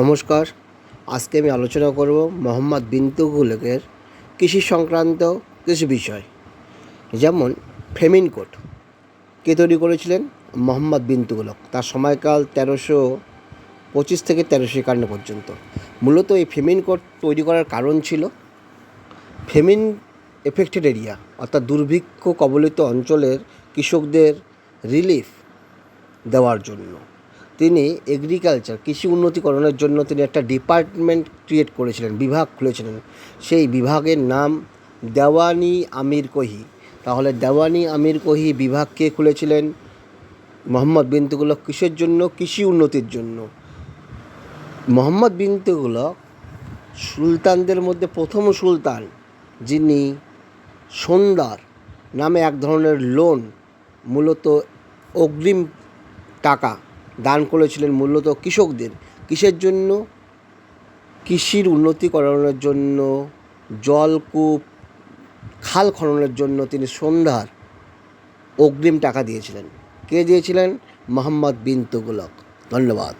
নমস্কার। আজকে আমি আলোচনা করব মোহাম্মদ বিন তুগলকের কৃষি সংক্রান্ত কিছু বিষয়। যেমন ফেমিন কোড কে তৈরি করেছিলেন? মোহাম্মদ বিন তুগলক তার সময়কাল তেরোশো পঁচিশ থেকে তেরোশো একান্ন পর্যন্ত। মূলত এই ফেমিন কোড তৈরি করার কারণ ছিল ফেমিন এফেক্টেড এরিয়া, অর্থাৎ দুর্ভিক্ষ কবলিত অঞ্চলের কৃষকদের রিলিফ দেওয়ার জন্য। তিনি এগ্রিকালচার কৃষি উন্নতিকরণের জন্য তিনি একটা ডিপার্টমেন্ট ক্রিয়েট করেছিলেন, বিভাগ খুলেছিলেন। সেই বিভাগের নাম দেওয়ানি আমির কহি। তাহলে দেওয়ানি আমির কহি বিভাগ কে খুলেছিলেন? মোহাম্মদ বিন তুগলক কিসের জন্য? কৃষি উন্নতির জন্য। মোহাম্মদ বিন তুগলক সুলতানদের মধ্যে প্রথম সুলতান, যিনি সন্ধ্যার নামে এক ধরনের লোন মূলত অগ্রিম টাকা দান করেছিলেন মূলত কৃষকদের। কিসের জন্য? কৃষির উন্নতি করানোর জন্য জলকূপ খাল খননের জন্য তিনি সন্ধ্যার অগ্রিম টাকা দিয়েছিলেন। কে দিয়েছিলেন? মোহাম্মদ বিন তুগলক। ধন্যবাদ।